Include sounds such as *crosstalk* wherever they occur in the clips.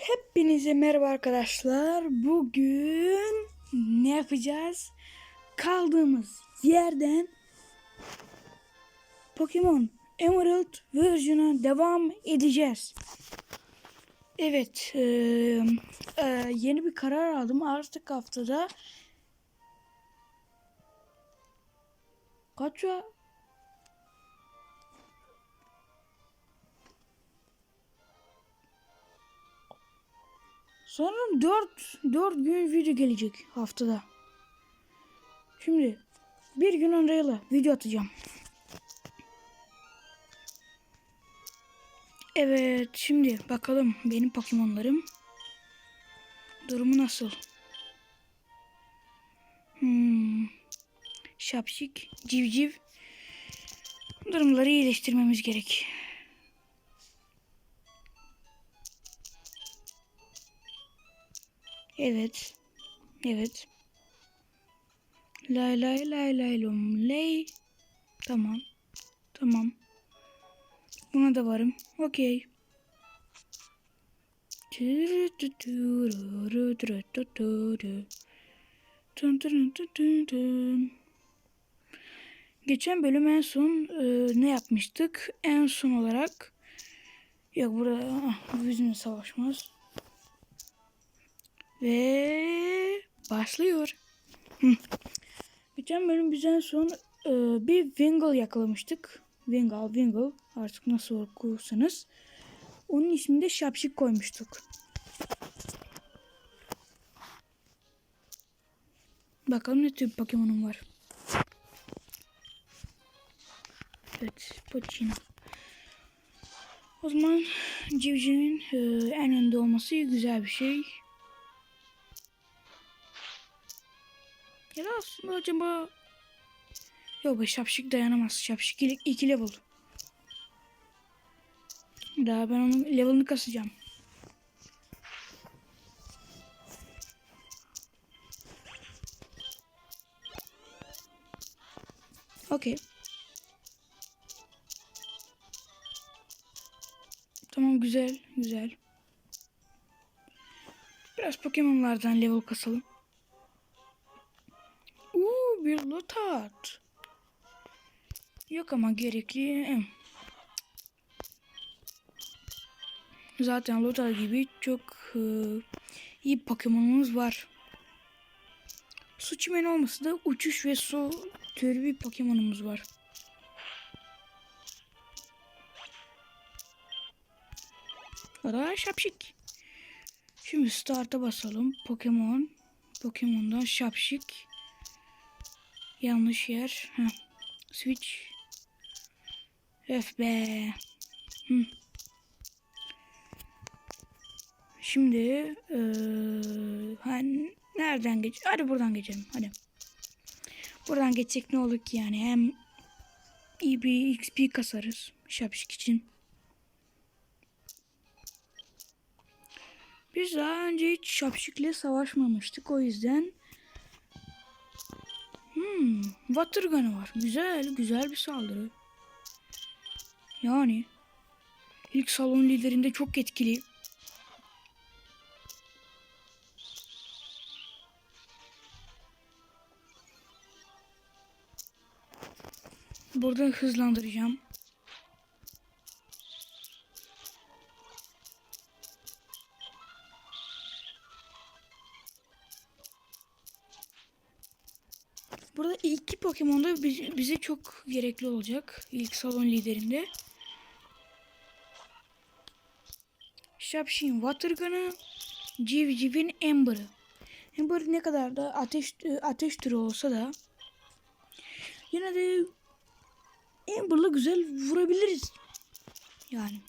Hepinize merhaba arkadaşlar. Bugün ne yapacağız? Kaldığımız yerden Pokemon Emerald versiyona devam edeceğiz. Evet, eee, eee, yeni bir karar aldım. Artık haftada kaç Sanırım 4 4 gün video gelecek haftada. Şimdi bir gün arayla video atacağım. Evet şimdi bakalım benim Pokemon'larım durumu nasıl? Hmm. Şapşik, civciv durumları iyileştirmemiz gerek. Evet. Evet. Lay lay lay lay lom lay. Tamam. Tamam. Buna da varım. Okey. Geçen bölüm en son e, ne yapmıştık? En son olarak yok burada ah, bizimle savaşmaz. Ve başlıyor. Geçen bölüm biz en son e, bir Wingle yakalamıştık. Wingle, Wingle artık nasıl okursanız. Onun ismini de Şapşik koymuştuk. Bakalım ne tür Pokemon'um var. Evet, Pochino. O zaman civcivin e, en önde olması güzel bir şey. Ya da aslında acaba... Yok be şapşik dayanamaz. Şapşik iki, level. Daha ben onun level'ını kasacağım. Okey. Tamam güzel güzel. Biraz Pokemon'lardan level kasalım. Bir lotat. Yok ama gerekli. Zaten lotat gibi çok e, iyi Pokemon'umuz var. Su çimeni olmasa da uçuş ve su türü bir Pokemon'umuz var. O şapşik. Şimdi start'a basalım. Pokemon. Pokemon'dan şapşik. Yanlış yer. Heh. Switch. Öf be. Hı. Şimdi eee, hani nereden geç? Hadi buradan geçelim. Hadi. Buradan geçecek ne olur ki yani hem iyi bir XP kasarız şapşik için. Biz daha önce hiç şapşikle savaşmamıştık o yüzden Hmm, water gun'ı var. Güzel, güzel bir saldırı. Yani ilk salon liderinde çok etkili. Burada hızlandıracağım. İki Pokemon da biz- bize çok gerekli olacak. İlk salon liderinde. Şapşin Watergun'ı, Civciv'in Ember'ı. Ember ne kadar da ateş ateş türü olsa da yine de Ember'la güzel vurabiliriz. Yani.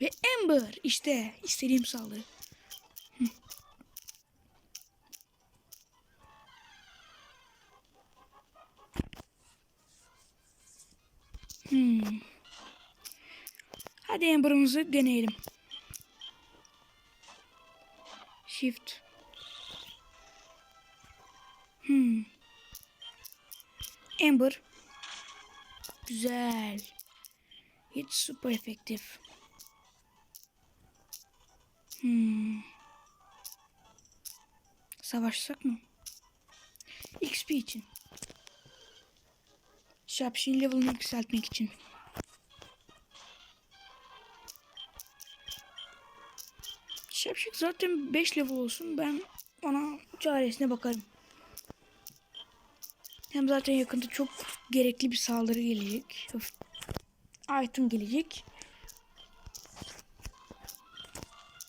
Ve Ember işte istediğim saldırı. Hmm. Hadi Amber'ımızı deneyelim. Shift. Hmm. Amber. Güzel. Hiç super efektif. Hmm. Savaşsak mı? XP için. Şapşin level'ını yükseltmek için. Şapşik zaten 5 level olsun. Ben ona çaresine bakarım. Hem zaten yakında çok gerekli bir saldırı gelecek. Item gelecek.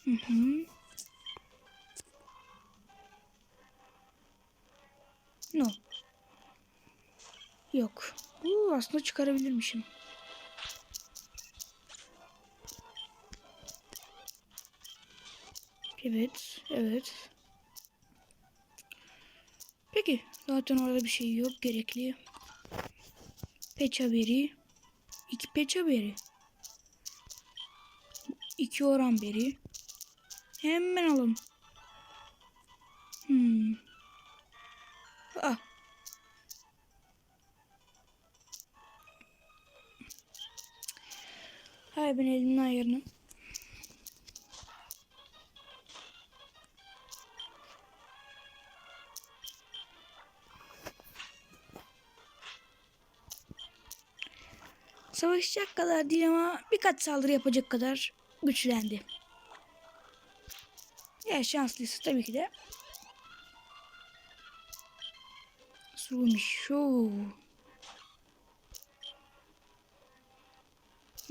Hı hı. No. Yok. Bu aslında çıkarabilirmişim. Evet, evet. Peki, zaten orada bir şey yok gerekli. Peç haberi. İki peç haberi. İki oran beri. Hemen alalım. Hmm. Hayır ben elimin ayarını. Savaşacak kadar değil ama birkaç saldırı yapacak kadar güçlendi. Ya şanslıysa tabii ki de. Sumisho.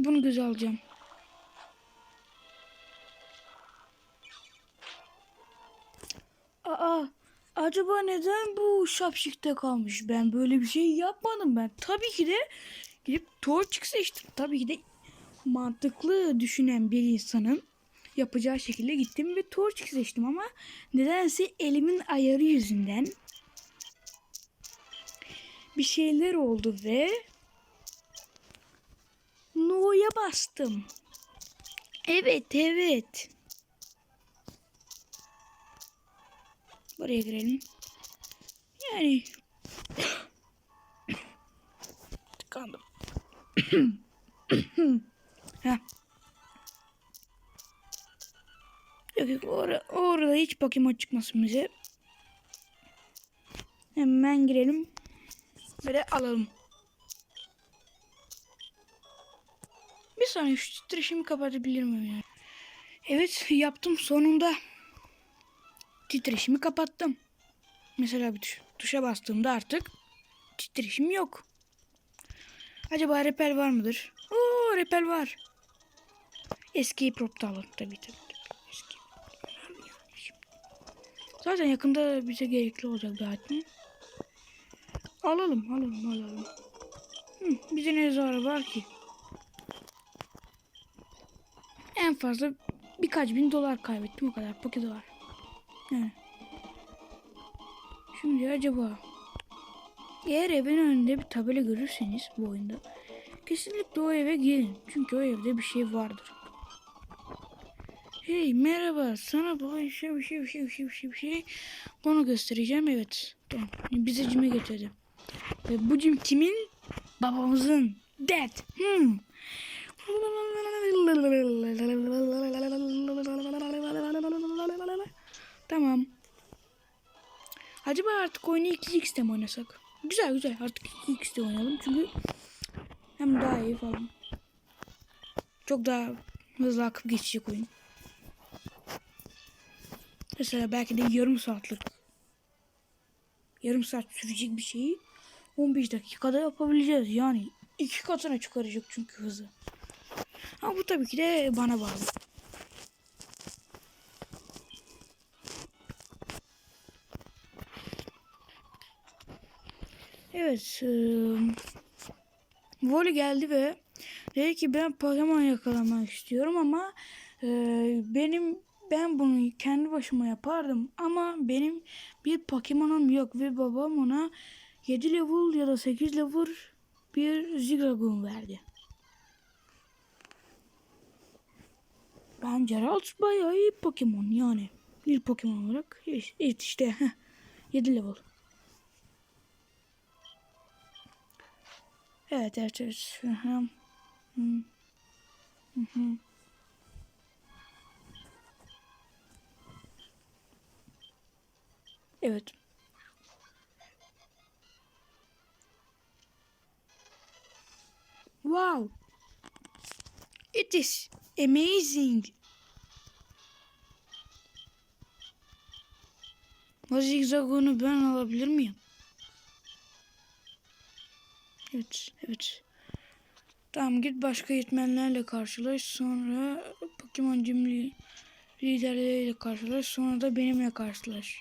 Bunu göze alacağım. Aa, acaba neden bu şapşikte kalmış? Ben böyle bir şey yapmadım ben. Tabii ki de gidip Torchic seçtim. Tabii ki de mantıklı düşünen bir insanın yapacağı şekilde gittim ve Torchic seçtim ama nedense elimin ayarı yüzünden bir şeyler oldu ve No'ya bastım. Evet evet. Buraya girelim. Yani *coughs* tıkandım. *coughs* Heh. Yok yok orada, orada hiç Pokemon çıkmasın bize. Hemen girelim. Böyle alalım. Saniye şu titreşimi kapatabilir miyim ya? Evet yaptım sonunda. Titreşimi kapattım. Mesela bir tuş, tuşa bastığımda artık titreşim yok. Acaba repel var mıdır? Oo repel var. Escape rope da alalım tabii tabii. Zaten yakında bize gerekli olacak item. Alalım alalım alalım. Hı, bize ne zararı var ki? En fazla birkaç bin dolar kaybettim o kadar. Poke dolar. Evet. Şimdi acaba eğer evin önünde bir tabela görürseniz bu oyunda kesinlikle o eve girin. Çünkü o evde bir şey vardır. Hey merhaba sana bu şey bir şey bir şey bir şey bir şey bir şey bunu göstereceğim evet. Tamam. Bize cime getirdi. Ve bu cim kimin? Babamızın. Dad. Hmm. Tamam. Acaba artık oyunu 2x'te mi oynasak? Güzel güzel artık 2x'te oynayalım çünkü hem daha iyi falan. Çok daha hızlı akıp geçecek oyun. Mesela belki de yarım saatlik yarım saat sürecek bir şeyi 15 dakikada yapabileceğiz. Yani iki katına çıkaracak çünkü hızı. Ama bu tabii ki de bana bağlı. Evet. E, Voli geldi ve dedi ki ben Pokemon yakalamak istiyorum ama e, benim ben bunu kendi başıma yapardım ama benim bir Pokemon'um yok ve babam ona 7 level ya da 8 level bir Zigzagoon verdi. Ben Geralt bayağı iyi Pokemon yani. Bir Pokemon olarak evet işte. Heh. 7 level. Evet evet evet. Hı -hı. Hı -hı. Evet. Wow. It is amazing. O zigzagonu ben alabilir miyim? Evet, evet. Tamam git başka eğitmenlerle karşılaş. Sonra Pokemon cimri liderleriyle karşılaş. Sonra da benimle karşılaş.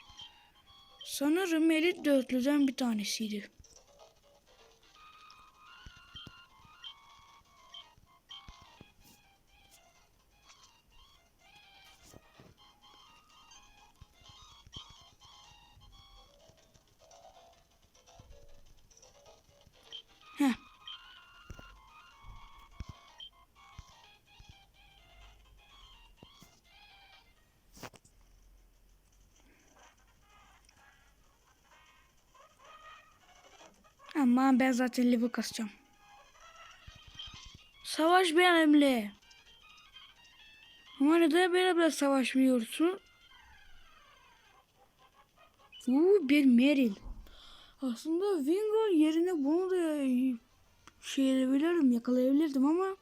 Sanırım elit dörtlüden bir tanesiydi. Ama ben zaten level kasacağım. Savaş benimle. Ama neden benimle savaşmıyorsun? Uuu bir Meryl. Aslında Wingo yerine bunu da şey edebilirdim, yakalayabilirdim ama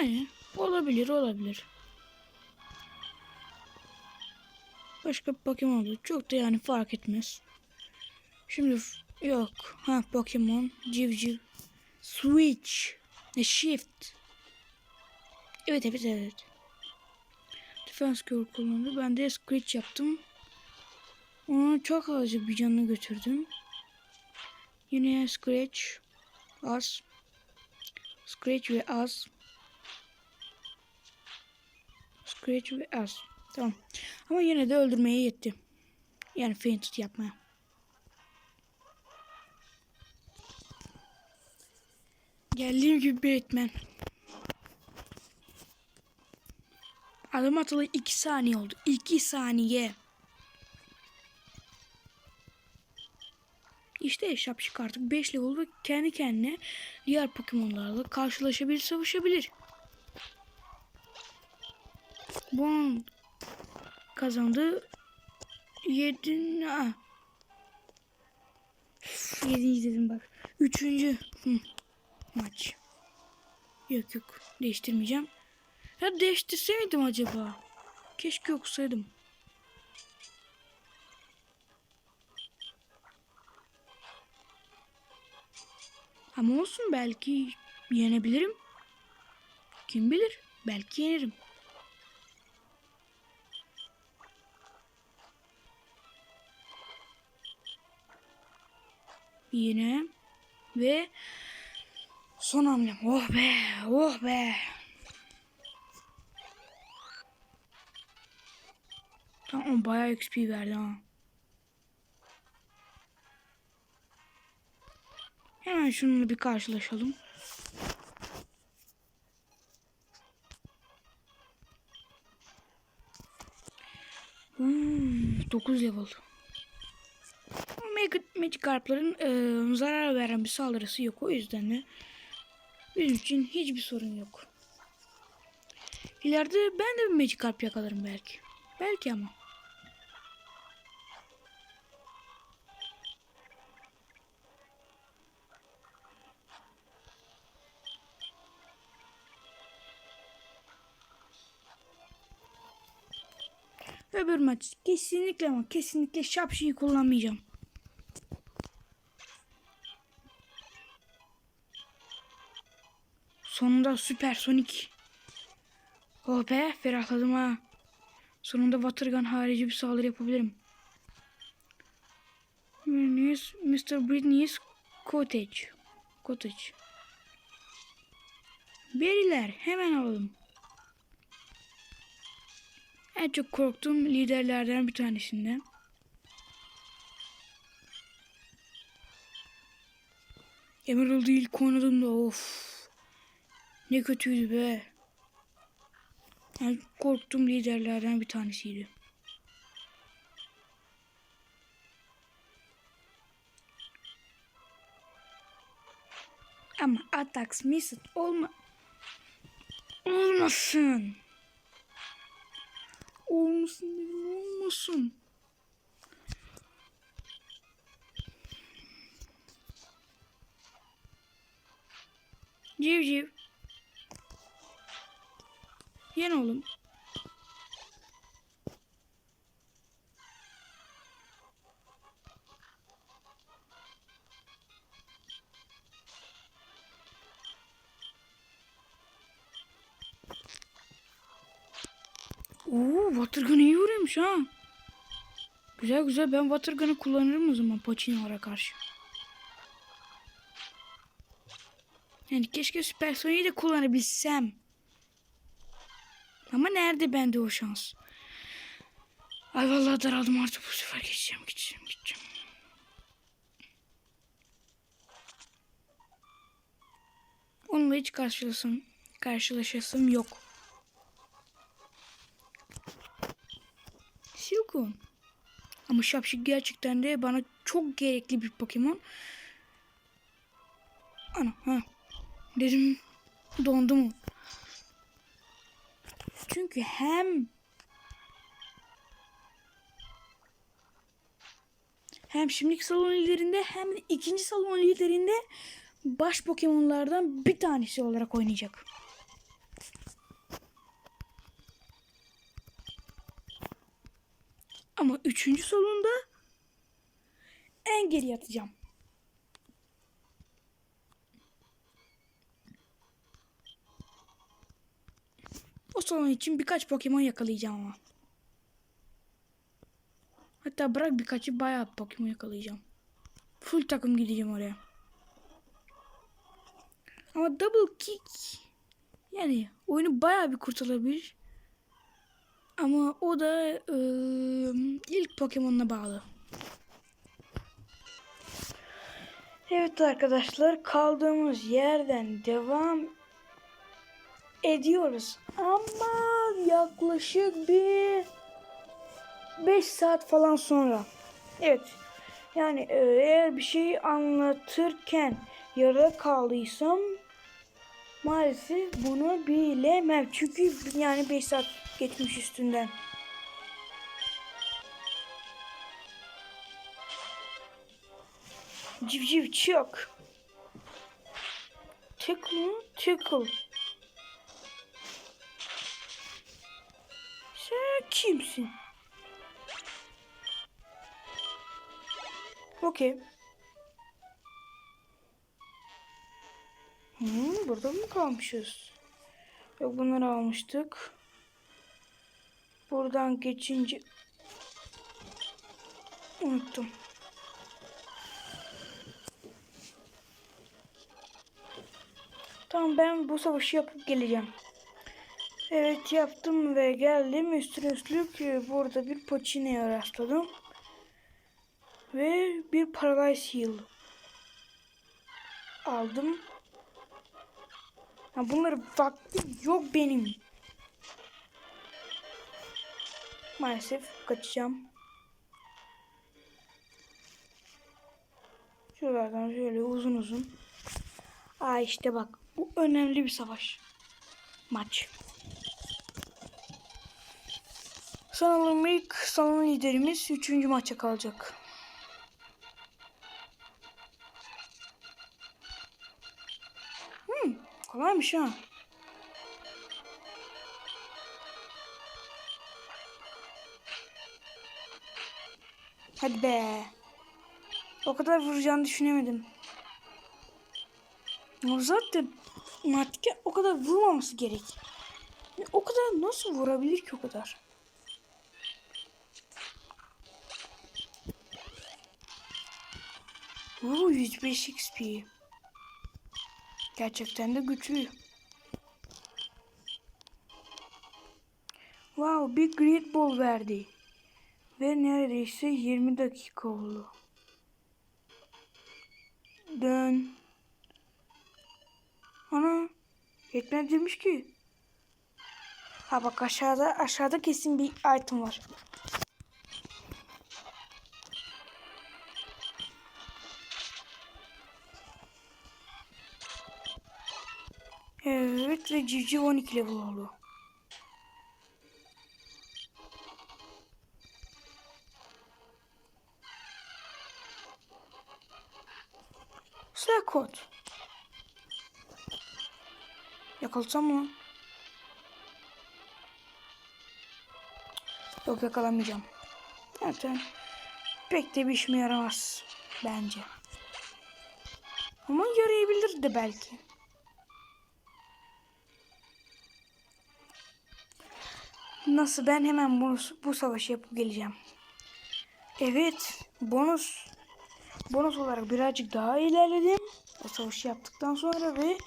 yani olabilir, olabilir. Başka Pokemon olur. Çok da yani fark etmez. Şimdi yok. Ha Pokemon. Civciv. Switch. Ne Shift. Evet evet evet. Defense Cure kullandı. Ben de Screech yaptım. Onu çok azıcık bir canını götürdüm. Yine Scratch. Az. Scratch ve az. Scratch ve az. Tamam. Ama yine de öldürmeye yetti. Yani fainted yapmaya. Geldiğim gibi bir etmen. Adım atalı 2 saniye oldu. 2 saniye. İşte şapşik artık 5 level ve kendi kendine diğer Pokemon'larla karşılaşabilir, savaşabilir. Bunun kazandığı 7 ha. 7. dedim bak. 3. maç. Yok yok değiştirmeyeceğim. Ya değiştirseydim acaba? Keşke okusaydım. Ama olsun belki yenebilirim. Kim bilir? Belki yenerim. Yine ve son hamlem. Oh be, oh be. Tamam bayağı XP verdi ha. Hemen şununla bir karşılaşalım. Hmm, 9 level. Magic, Magikarp'ların e, zarar veren bir saldırısı yok. O yüzden de bizim için hiçbir sorun yok. İleride ben de bir Magikarp yakalarım belki. Belki ama. Öbür maç kesinlikle ama kesinlikle şapşıyı kullanmayacağım. Sonunda süpersonik. Oh be ferahladım ha. Sonunda Watergun harici bir saldırı yapabilirim. Mr. Britney's Cottage. Cottage. Beriler hemen alalım. En çok korktuğum liderlerden bir tanesinden. Emerald'ı ilk oynadığımda of. Ne kötüydü be. Yani korktuğum liderlerden bir tanesiydi. Ama Atax Missed olma olmasın. Olmasın dedim olmasın. Civciv. Yen oğlum. Oo, Watergun iyi vuruyormuş ha. Güzel güzel ben Watergun'ı kullanırım o zaman Pacino'lara karşı. Yani keşke Süper Sonic'i de kullanabilsem. Ama nerede bende o şans? Ay vallahi daraldım artık bu sefer geçeceğim geçeceğim geçeceğim. Onunla hiç karşılaşasım, karşılaşasım yok. Silcoon. Ama Şapşik gerçekten de bana çok gerekli bir Pokemon. Ana ha. Dedim dondu mu? Çünkü hem hem şimdiki salon liderinde hem de ikinci salon liderinde baş Pokemon'lardan bir tanesi olarak oynayacak. Ama üçüncü salonda en geri atacağım. O salon için birkaç Pokemon yakalayacağım ama. Hatta bırak birkaçı bayağı Pokemon yakalayacağım. Full takım gideceğim oraya. Ama double kick yani oyunu bayağı bir kurtarabilir. Ama o da ıı, ilk Pokemon'una bağlı. Evet arkadaşlar kaldığımız yerden devam ediyoruz. Ama yaklaşık bir 5 saat falan sonra. Evet. Yani e, eğer bir şey anlatırken yarıda kaldıysam maalesef bunu bilemem. Çünkü yani 5 saat geçmiş üstünden. Civciv çık. Tickle. Sen kimsin? Okey. Hmm, burada mı kalmışız? Yok bunları almıştık. Buradan geçince unuttum. Tamam ben bu savaşı yapıp geleceğim. Evet yaptım ve geldim. Üstüne e, burada bir Pacino'ya rastladım. Ve bir Paralyze Heal aldım. Ha, bunları vaktim yok benim. Maalesef kaçacağım. Şuralardan şöyle uzun uzun. Aa işte bak bu önemli bir savaş. Maç. Sanırım ilk salon liderimiz 3. maça kalacak. Hmm, kolaymış ha. Hadi be. O kadar vuracağını düşünemedim. Zaten Martike o kadar vurmaması gerek. O kadar nasıl vurabilir ki o kadar? Oo 105 XP. Gerçekten de güçlü. Wow bir Great Ball verdi. Ve neredeyse 20 dakika oldu. Dön. Ana. Yetmez demiş ki. Ha bak aşağıda aşağıda kesin bir item var. Evet ve civciv 12 level oldu. Sıra kod. Mı? Yok yakalamayacağım. Zaten pek de bir işime yaramaz. Bence. Ama yarayabilir belki. Nasıl ben hemen bunu, bu savaşı yapıp geleceğim. Evet bonus bonus olarak birazcık daha ilerledim. O savaşı yaptıktan sonra ve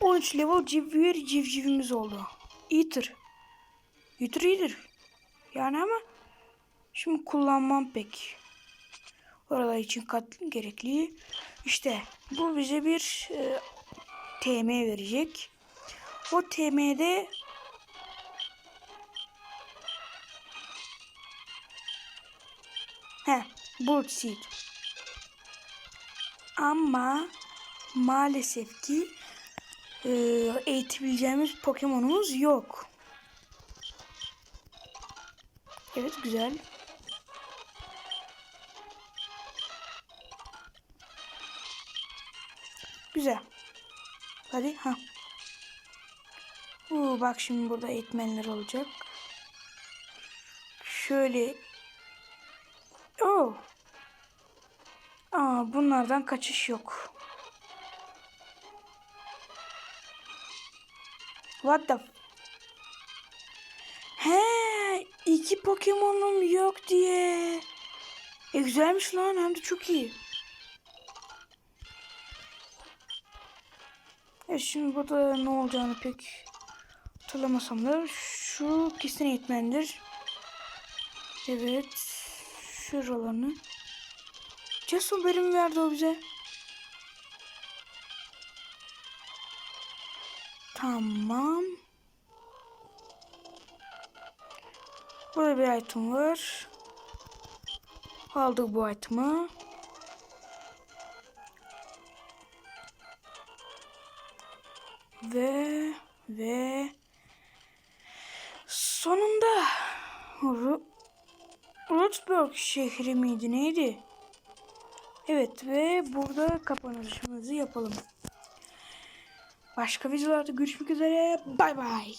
13 level civciv civcivimiz oldu. İyidir. İyidir iyidir. Yani ama şimdi kullanmam pek. Oralar için kat gerekli. İşte bu bize bir e, TM verecek. O TM'de He, Seed. Ama maalesef ki e, eğitebileceğimiz Pokemon'umuz yok. Evet güzel. Güzel. Hadi ha. Uu, bak şimdi burada eğitmenler olacak. Şöyle. Oo. Aa, bunlardan kaçış yok. What the He, iki Pokemon'um yok diye. E güzelmiş lan hem de çok iyi. Evet şimdi burada ne olacağını pek hatırlamasam da şu kesin eğitmendir. Evet. Şuralarını. Jason bölümü verdi o bize. Tamam. Burada bir item var. Aldık bu item'ı. Ve ve sonunda Ru Rutsburg şehri miydi neydi? Evet ve burada kapanışımızı yapalım. Başka videolarda görüşmek üzere. Bay bay.